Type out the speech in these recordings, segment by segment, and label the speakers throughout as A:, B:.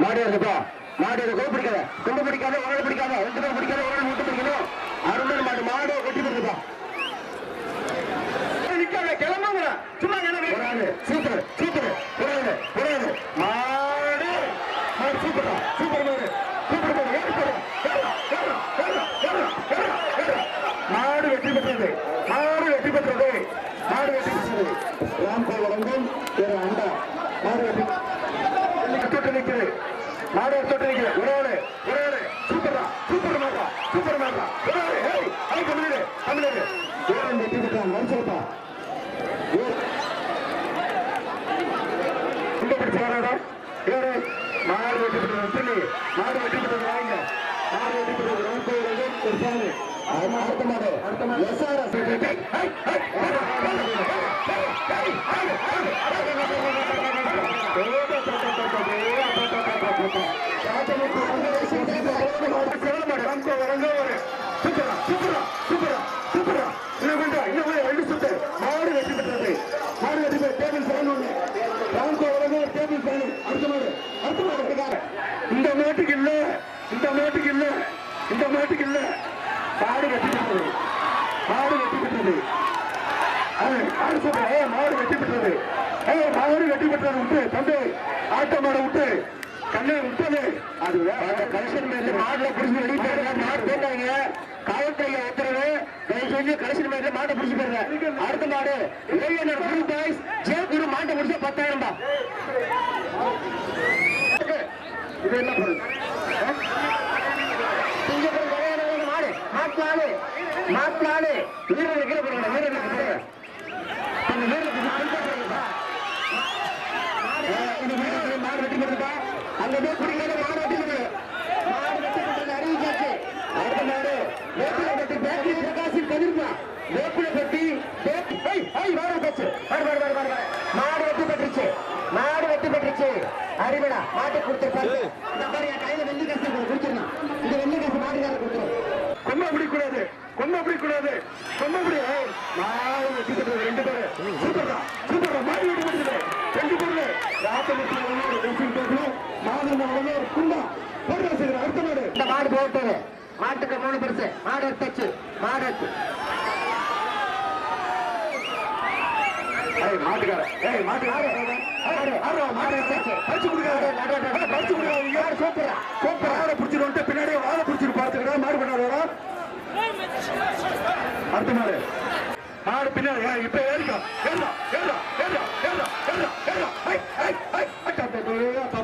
A: மாடு இருக்குப்பா மாடு இருக்கு பிடிக்காத. கொண்டு பிடிக்காத உடல் பிடிக்காத ரெண்டு பேர் பிடிக்காத உடல் மட்டும் பிடிக்கணும். அருமையான மாடு மாடு வெட்டி கொடுக்குப்பா நிக்காத கிளம்புங்க சும்மா சூப்பர் சூப்பர் ஒரு ஆளு ஒரு ஆளு மாடு மாடு சூப்பரா சூப்பர் மாடு சூப்பர் மாடு ஏறு போடு ஏறு, ஏறு, ஏறு, ஏறு, ஏறு, ஏறு. மாடு வெற்றி பெற்றது மாடு வெற்றி பெற்றது மாடு வெற்றி பெற்றது ராம்கோ வழங்கும் ஒரு அண்டா மாடு வெற்றி தொட்டு நிற்கிறது மாடு தொட்டு நிற்கிறது ஒரு ஆளு ஒரு ஆளு சூப்பரா சூப்பர் மாடா சூப்பர் மாடா ஒரு ஆளு ஏய் ஐ தமிழே தமிழே ஏன் வெற்றி பெற்றான் மனுஷப்பா இந்த பிடிச்சு வராடா ஏறு மாடு வெட்டி பெற்றது சொல்லி மாடு வெட்டி பெற்றது வாங்க மாடு வெட்டி பெற்றது ராம்கோ வழங்கும் ஒரு சாமி ஆமா, அடுத்த மாடு அடுத்த மாடு எஸ்ஆர்எஸ் சூப்பரா சூப்பரா சூப்பரா மாட்டுக்கு இல்ல இந்த மாட்டுக்கு இல்ல. இந்த மாட்டுக்கு இல்ல. மாடு வெட்டி பெற்றது மாடு வெட்டி பெற்றது அது, மாடு சொல்றேன் ஏ மாடு வெட்டி பெற்றது ஏ மாடு வெட்டி பெற்றது விட்டு தம்பி ஆட்ட மாடை விட்டு கண்ணை விட்டது அது கலெக்ஷன் மேல மாடுல பிடிச்சி வெளியே போயிருங்க மாடு போட்டாங்க. காவல்துறையில உத்தரவு தயவு செஞ்சு கலெக்ஷன் மேல மாட்டை பிடிச்சி போயிருங்க. அடுத்த மாடு இளைஞர் குரு பாய்ஸ் ஜே குரு மாட்டை பிடிச்சா பத்தாயிரம் தான் இது என்ன பொருள்? மாத்தாலே மாத்தாலே வீரர்கள் கீழே போடுங்க வீரர்கள் போடுங்க அந்த பேர் குடிக்கிற மாநாட்டில் அறிவிச்சாச்சு. அடுத்த நாடு வேப்பிலப்பட்டி பேக்கரி பிரகாசில் கதிர்மா. வேப்பிலப்பட்டி வேற போச்சு. மாடு வெட்டி பெற்றுச்சு. மாடு வெட்டி பெற்றுச்சு. அறிவடா மாட்டு கொடுத்துருப்பாரு இந்த மாதிரி என் கையில வெள்ளி காசு கொடுத்துருந்தான் இந்த வெள்ளி காசு மாட்டுக்காரர் கொடுத்துரும். கொம்ப பிடிக்கூடாது கொம்ப பிடிக்கூடாது கொம்ப பிடி மாடு ரெண்டு பேரு. சூப்பர்டா. சூப்பர்டா. மாடு வெட்டி பெற்றது ரெண்டு பேரு ராத்தமுத்து ஒரு ட்ரெஸ்ஸிங் டேபிள் மாடு உடனே ஒரு குண்டா. போட்டு வச்சுக்கிறேன் அடுத்த மாடு. இந்த மாடு போட்டது. மாட்டுக்கு மூணு பெருசு. மாடு எடுத்தாச்சு. மாடு எடுத்து. மாட்டுக்கார. ஏய் மாட்டுக்கார மாடு பறிச்சு கொடுக்காத. பறிச்சு கொடுக்காதீங்க. சூப்பரா. சூப்பரா. பிடிச்சிட்டு வந்துட்டு பின்னாடியே வாழை பிடிச்சிட்டு பார்த்துக்கிறா மாடு பண்ணாதா அடுத்த மாடு. மாடு பின்னாடி. இப்ப ஏறிக்கோ. ஏறா ஏறா ஏறா ஏறா ஏறா ஏறா ஐ ஐ ஐ அட்டா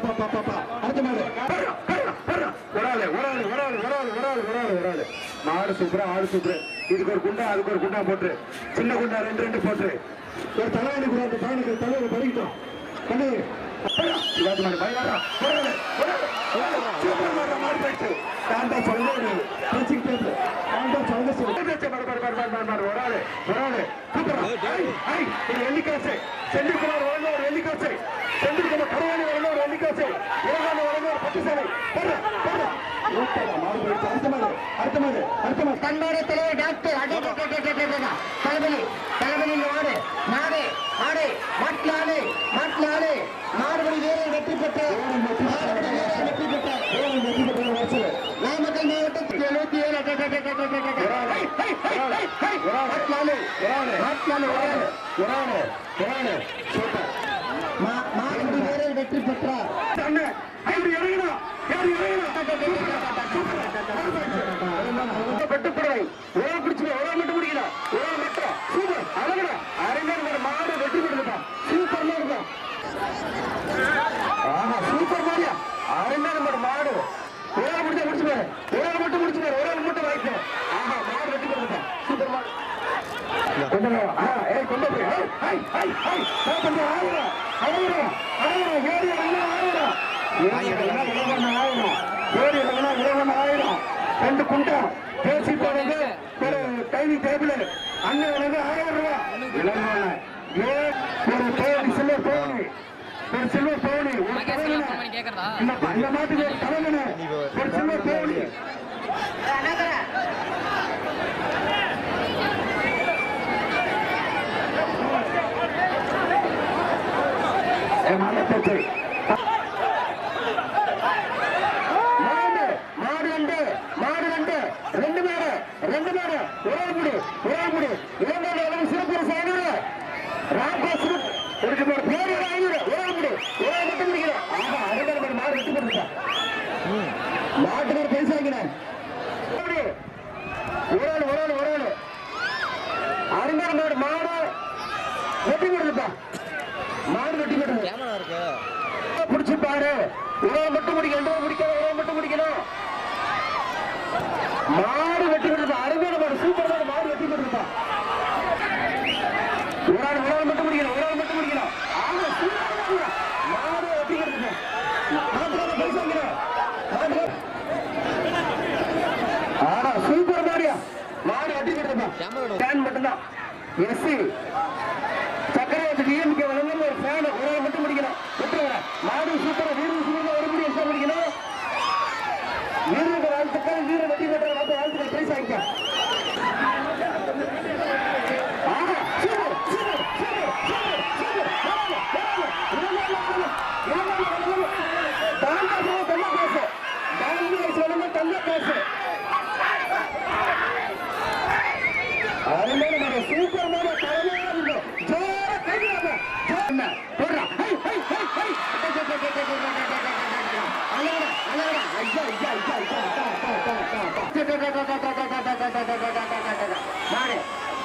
A: பா பா பா அடுத்த மாடு. பர்றா பர்றா பர்றா ஒரு ஆளு ஒரு ஆளு ஒரு ஆளு ஒரு ஆளு ஒரு ஆளு ஒரு ஆளு ஒரு ஆளு. மாடு சூப்பரா ஆடு சூப்பர். இதுக்கு ஒரு குண்டா அதுக்கு ஒரு குண்டா போட்டு சின்ன குண்டா ரெண்டு ரெண்டு போட்டு ஒரு தலைவனுக்கு கூட அந்த பையனுக்கு படிக்கிட்டோம் கண்ணு சிவாஜி பயிலாரா எல்லிக்காசை செந்தில்குமார் வழங்க ஒரு எல்லிக்காசை செந்தில்குமார் கருவாணி வழங்க ஒரு எல்லிக்காசை ஏகான வழங்க ஒரு பத்து சேவை அடுத்த மாதிரி அடுத்த மாதிரி அடுத்த மாதிரி
B: கண்டார தலைவர் பெற்ற வெற்றி பெற்ற
A: வெற்றி பெற்ற வருஷம்
B: நாமக்கல் மாவட்டத்தில் எழுபத்தி ஏழு மாவட்ட வீரர் வெற்றி பெற்றார்
A: வெட்டுப்படை ரெண்டு குண்டா பேசி போறது ஒரு டைனிங் டேபிள் அண்ணன் வந்து ஆயிரம் ரூபாய் ஒரு தோணி சில்வர் தோணி. ஒரு சில்வர் தோணி ஒரு இந்த மாட்டுக்கு ஒரு தலைவன. ஒரு சில்வர் தோணி மாலை போச்சு
B: ஒரே முடி ஒரே முடி இளைஞர் அளவு சிறப்பு பரிசு ஐநூறு ராம்கோஸ் இருக்கு ஒரு பேர் ஒரு ஐநூறு ஒரே முடி ஒரே மட்டும் முடிக்கிறேன் ஆமா அருமையான மாடு வெட்டி கொடுத்துட்டேன் மாட்டுக்கு ஒரு பரிசு வாங்கினேன் ஒரு ஆள் ஒரு ஆள் ஒரு ஆள் அருமையான மாடு மாடு வெட்டி கொடுத்துட்டா மாடு வெட்டி கொடுத்து
C: கேமரா இருக்கு
B: பிடிச்சு பாரு இவரை மட்டும் முடிக்கணும் இவரை முடிக்கணும் இவரை மட்டும் முடிக்கணும் மாடு வெட்டி கொடுப்பா அருமையான மாடு சூப்பர் மாடு மாடு வெட்டி கொடுப்பா ஒரு ஆள் ஒரு ஆள் மட்டும் முடிக்கணும் ஒரு ஆள் மட்டும் முடிக்கணும் ஆமா சூப்பர் மாடு வெட்டி கொடுப்பா மாட்டுக்கான பரிசு வாங்கிறேன் மாட்டுக்கார ஆனா சூப்பர் மாடியா மாடு வெட்டி கொடுப்பா
C: கேமரா
B: ஃபேன் மட்டும்தான் எஸ்சி சக்கரவர்த்தி டிஎம்கே வழங்கும் ஒரு ஃபேன் ஒரு மட்டும் முடிக்கணும் விட்டுருங்க. மாடு சூப்பரா வீடு சூப்பரா ஒரு முடி எக்ஸ்ட்ரா முடிக்கணும் வீரருக்கு வாழ்த்துக்கள் வீர வெட்டி பெற்ற வாழ்த்து வாழ்த்துக்கள் பிரைஸ் வாங்கிக்க ஆஹா, super, super, super, super, super. பரவாயில்ல, பரவாயில்ல. இரண்டாவது ஆளு, இரண்டாவது ஆளு. தாண்டா போ, தங்க காசு. தாண்டி வயசு வளர்ந்த தங்க காசு. அருமையான மாடு, சூப்பர் மாடு, தலைமையா இருக்கும். ஜோரா கைவிடாத. ஜோ- என்ன? போடுறா. ஹை, ஹை, ஹை, ஹை. அழகடா, அழகடா. ஐயா, ஐயா, ஐயா, ஐயா, அட்டா, அட்டா, அட்டா, அட்டா. மாடு,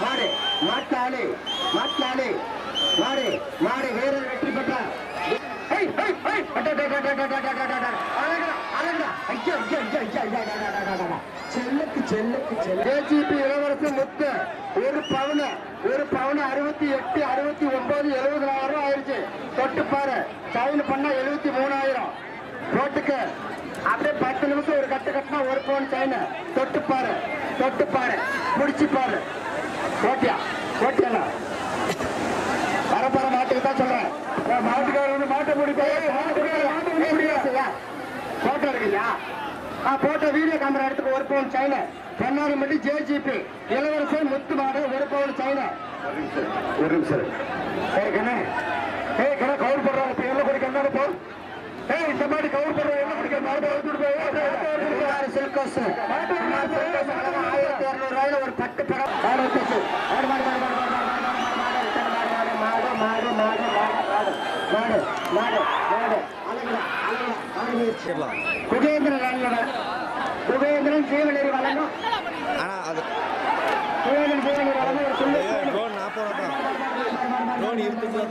B: மாடு, மாட்டாளி, மாட்டாளி. செல்லுக்கு செல்லுக்கு செல்லு ஏஜிபி இளவரசு முத்து ஒரு பவுன ஒரு பவுன அறுபத்தி எட்டு அறுபத்தி ஒன்பது எழுபதாயிரம் ரூபாய் ஆயிருச்சு தொட்டு பாரு. சைன் பண்ணா எழுபத்தி மூணாயிரம். போட்டுக்கு. அப்படியே பத்து நிமிஷம் ஒரு கட்டு கட்டினா ஒரு பவுன் சைன் தொட்டு பாரு. தொட்டு பாரு. முடிச்சு பாரு. ஓட்டியா ஓட்டியா வரப்போற மாட்டுக்கு தான் சொல்றேன். மாட்டுக்காரர் வந்து மாட்டை முடியாது போட்டோ இருக்குல்லையா ஆ போட்டோ வீடியோ கேமரா எடுத்துக்க ஒரு பவுன் சைனா பொன்னாரம்பட்டி ஜேஜிபி இளவரசர் முத்து மாடு ஒரு பவுன் சைனா ஒரு நிமிஷம். ஏய் கண்ணே. ஏய் கண்ணே கவுர் போடுறாங்க இப்ப எல்லாம் குடிக்க என்ன போ. ஏய் இந்த மாதிரி கவுர் போடுறாங்க என்ன குடிக்க மாடு அவுத்துட்டு போய் சில்கோஸ் ஆயிரத்தி நல்லவ குகேந்திரன் ஜீவநெறி வழங்கும்
C: ஆனா அது
B: குகேந்திரன் ஜீவநெறி வழங்கும் ஒரு சொல்லு
C: ட்ரோன் நாற்பது ரூபா ட்ரோன் இருக்குது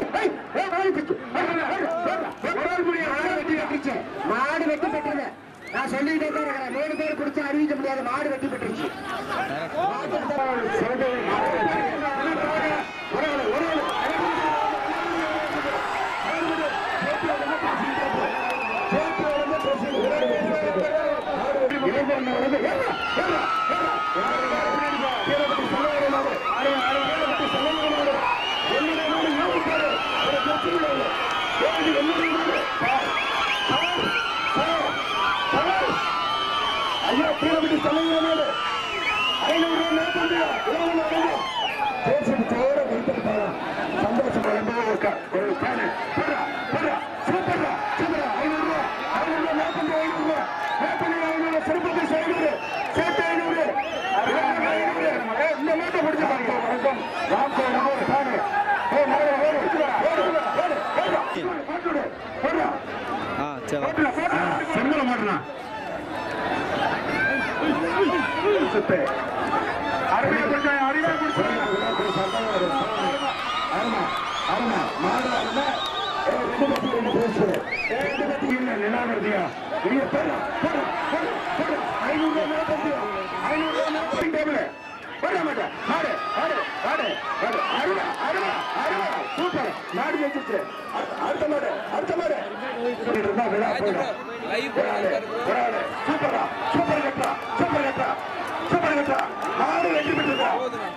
B: மாடு வெட்டி பெற்றது நான் சொல்லிட்டே தான் இருக்கிறேன் மூணு பேர் பிடிச்சு அறிவிக்க முடியாது மாடு வெட்டி பெற்றுச்சு ஒரு பேசிட்டு சந்தோஷமா இருந்தே இருக்கா ஒரு கொடுத்து. ரெண்டு பத்தி இல்ல நிலாவதியா நீங்க போடா போடா போடா போடா. ஐநூறு ரூபாய் மேல தம்பியா ஐநூறு ரூபாய் மேல தம்பி டேபிள். போட மாட்டேன் மாடு மாடு மாடு மாடு. அருமா அருமா அருமா. சூப்பர். மாடு ஜெயிச்சிச்சு அடுத்த மாடு அடுத்த மாடு. இருந்தா விழா போயிடும். ஒரு ஆளு, ஒரு ஆளு. சூப்பரா சூப்பர் கட்டா சூப்பர் கட்டா சூப்பர் கட்டா மாடு வெற்றி பெற்றது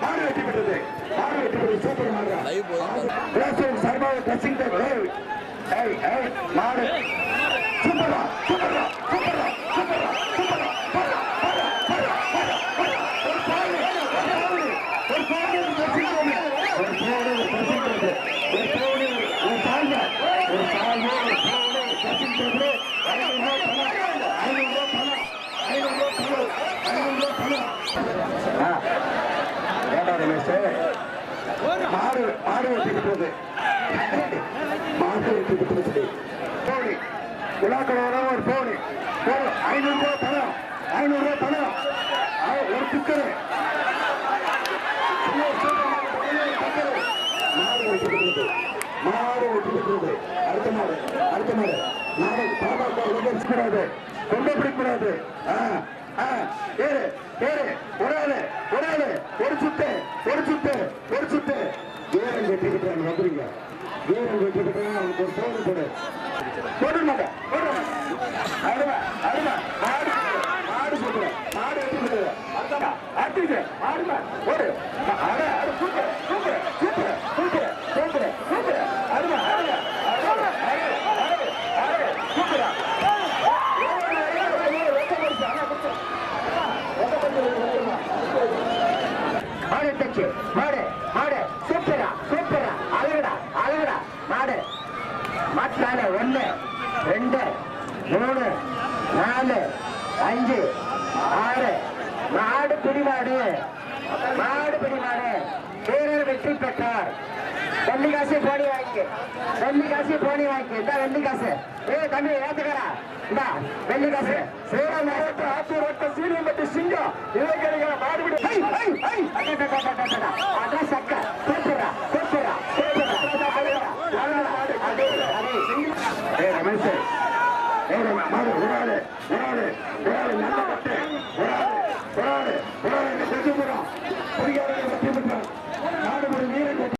B: மாடு வெற்றி பெற்றது. மாடு வெற்றி பெற்றது. சூப்பர் மாடு. ட்ரெஸ்ஸிங் டேபிள் ஏய் ஏய் ஏய் மாடு சூப்பரா சூப்பரா சூப்பரா சூப்பரா சூப்பரா போடா போடா போடா போடா போடா ஒரு பால் ஒரு பால் ஒரு ட்ரெஸ்ஸிங் டேபிள் ஒரு பால் ஒரு ட்ரெஸ்ஸிங் டேபிள் ஒரு பால் ஒரு சால்வ ஒரு சால்வ ஒரு பால் ஒரு ட்ரெஸ்ஸிங் டேபிள் ஐநூறு ரூபாய் பணம் ஐநூறு ரூபாய் பணம் ஐநூறு ரூபாய் பணம் ஐநூறு ரூபாய் பணம் ஆ
A: சரி. மாடு மாடு வெட்டிட்டு போகுது. மாடு வெட்டிட்டு போகுது போனி விழாக்களோட ஒரு போனி ஐநூறு ரூபாய் பணம் ஐநூறு ரூபாய் பணம் ஒரு குக்கரு மாடு வெட்டிட்டு மாடு வெட்டிட்டு அடுத்த மாடு அடுத்த மாடு. நாளை பாபாக்கு கூடாது கொண்டு பிடிக்கூடாது ஏறு ஏறு ஒரு ஆளு ஒரு ஆளு ஒரு சுத்து ஒரு சுத்து ஒரு சுத்து வீரன் வெட்டிக்கிட்டு வந்துருங்க. வீரன் வெட்டிக்கிட்டு அவனுக்கு ஒரு போடு. போடு போட்டு மாட்டேன் போட்டு மாடு மாடு சொல்றேன் மாடு வெட்டிக்கிட்டு அர்த்தமா அடிச்சு ஆடுமா ஒரு அட அட super super super super super super அருமை அருமை அருமை அருமை அருமை சூப்பரா
B: மாடு தச்சு மாடு மாடு சூப்பரா சூப்பரா அழகுடா அழகுடா மாடு மாட்டான ஒண்ணு ரெண்டு மூணு நாலு அஞ்சு ஆறு மாடு பிடிமாடு மாடு பிடிமாடு. வீரர் வெற்றி பெற்றார். வெள்ளி காசு போனி வாங்கி. வெள்ளி காசு போனி வாங்கி. இந்த வெள்ளி காசு. ஏ தம்பி ஏத்துக்கடா. இந்த வெள்ளி காசு.
A: சேலம் மாவட்டம் ஆத்தூர் வட்டம் சீனியம்பட்டி சிங்கம். இளைஞர்கள் மாடுபிடி